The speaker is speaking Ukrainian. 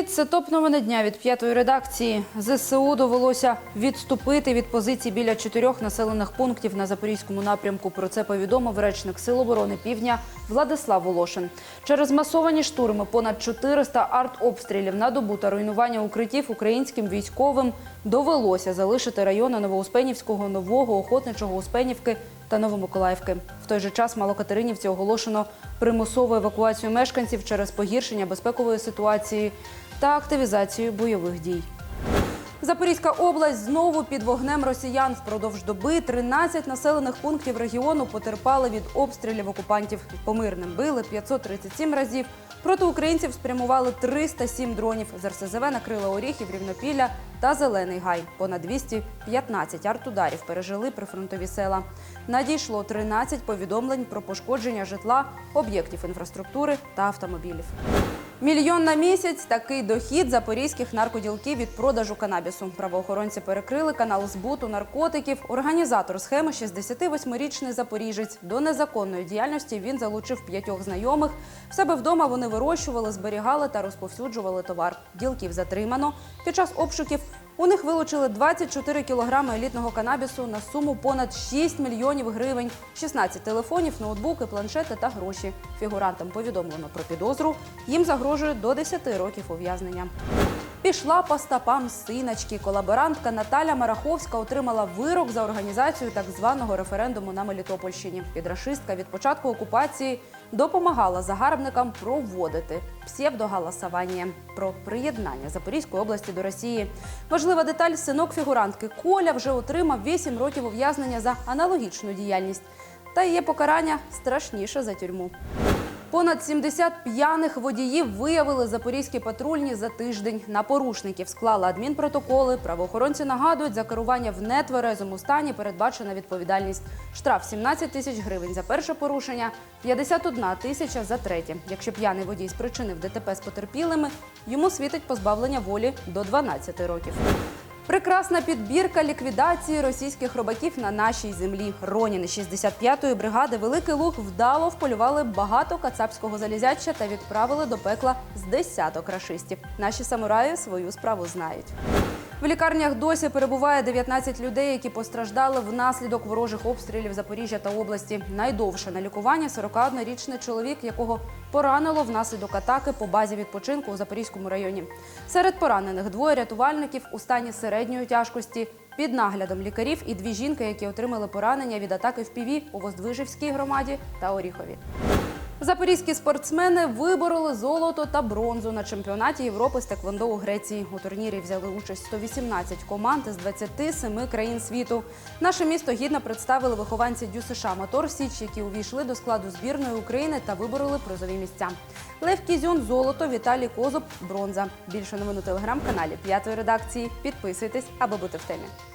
Це топ новини дня від п'ятої редакції. ЗСУ довелося відступити від позицій біля чотирьох населених пунктів на запорізькому напрямку. Про це повідомив речник Сил оборони Півдня Владислав Волошин. Через масовані штурми понад 400 артобстрілів на добу та руйнування укриттів українським військовим довелося залишити райони Новоуспенівського, Нового, Охотничого, Успенівки та Новомиколаївки. В той же час Малокатеринівці оголошено примусову евакуацію мешканців через погіршення безпекової ситуації та активізацію бойових дій. Запорізька область знову під вогнем росіян. Впродовж доби 13 населених пунктів регіону потерпали від обстрілів окупантів. По мирним били 537 разів. Проти українців спрямували 307 дронів. З РСЗВ накрили Оріхів, Рівнопілля та Зелений Гай. Понад 215 артударів пережили прифронтові села. Надійшло 13 повідомлень про пошкодження житла, об'єктів інфраструктури та автомобілів. Мільйон на місяць такий дохід запорізьких наркоділків від продажу канабісу. Правоохоронці перекрили канал збуту наркотиків. Організатор схеми 68-річний запоріжець. До незаконної діяльності він залучив п'ятьох знайомих. В себе вдома вони вирощували, зберігали та розповсюджували товар. Ділків затримано. Під час обшуків у них вилучили 24 кілограми елітного канабісу на суму понад 6 мільйонів гривень, 16 телефонів, ноутбуки, планшети та гроші. Фігурантам повідомлено про підозру. Їм загрожує до 10 років ув'язнення. Пішла по стопам синочки. Колаборантка Наталя Мараховська отримала вирок за організацію так званого референдуму на Мелітопольщині. Підрашистка від початку окупації допомагала загарбникам проводити псевдогаласування про приєднання Запорізької області до Росії. Важлива деталь: синок фігурантки Коля вже отримав 8 років ув'язнення за аналогічну діяльність. Та є покарання страшніше за тюрму. Понад 70 п'яних водіїв виявили запорізькі патрульні за тиждень. На порушників склали адмінпротоколи. Правоохоронці нагадують, за керування в нетверезому стані передбачена відповідальність. Штраф 17 тисяч гривень за перше порушення, 51 тисяча за третє. Якщо п'яний водій спричинив ДТП з потерпілими, йому світить позбавлення волі до 12 років. Прекрасна підбірка ліквідації російських робаків на нашій землі. Роніни 65-ї бригади Великий Луг вдало вполювали багато кацапського залізяча та відправили до пекла з десяток рашистів. Наші самураї свою справу знають. В лікарнях досі перебуває 19 людей, які постраждали внаслідок ворожих обстрілів Запоріжжя та області. Найдовше на лікуванні 41-річний чоловік, якого поранило внаслідок атаки по базі відпочинку у Запорізькому районі. Серед поранених двоє рятувальників у стані середньої тяжкості. Під наглядом лікарів і дві жінки, які отримали поранення від атаки в Піві у Воздвижівській громаді та Оріхові. Запорізькі спортсмени вибороли золото та бронзу на чемпіонаті Європи з теквондо у Греції. У турнірі взяли участь 118 команд з 27 країн світу. Наше місто гідно представили вихованці ДЮСШ Мотор Січ, які увійшли до складу збірної України та вибороли призові місця. Лев Кізюн золото, Віталій Козуб бронза. Більше новин у телеграм-каналі п'ятої редакції. Підписуйтесь, аби бути в темі.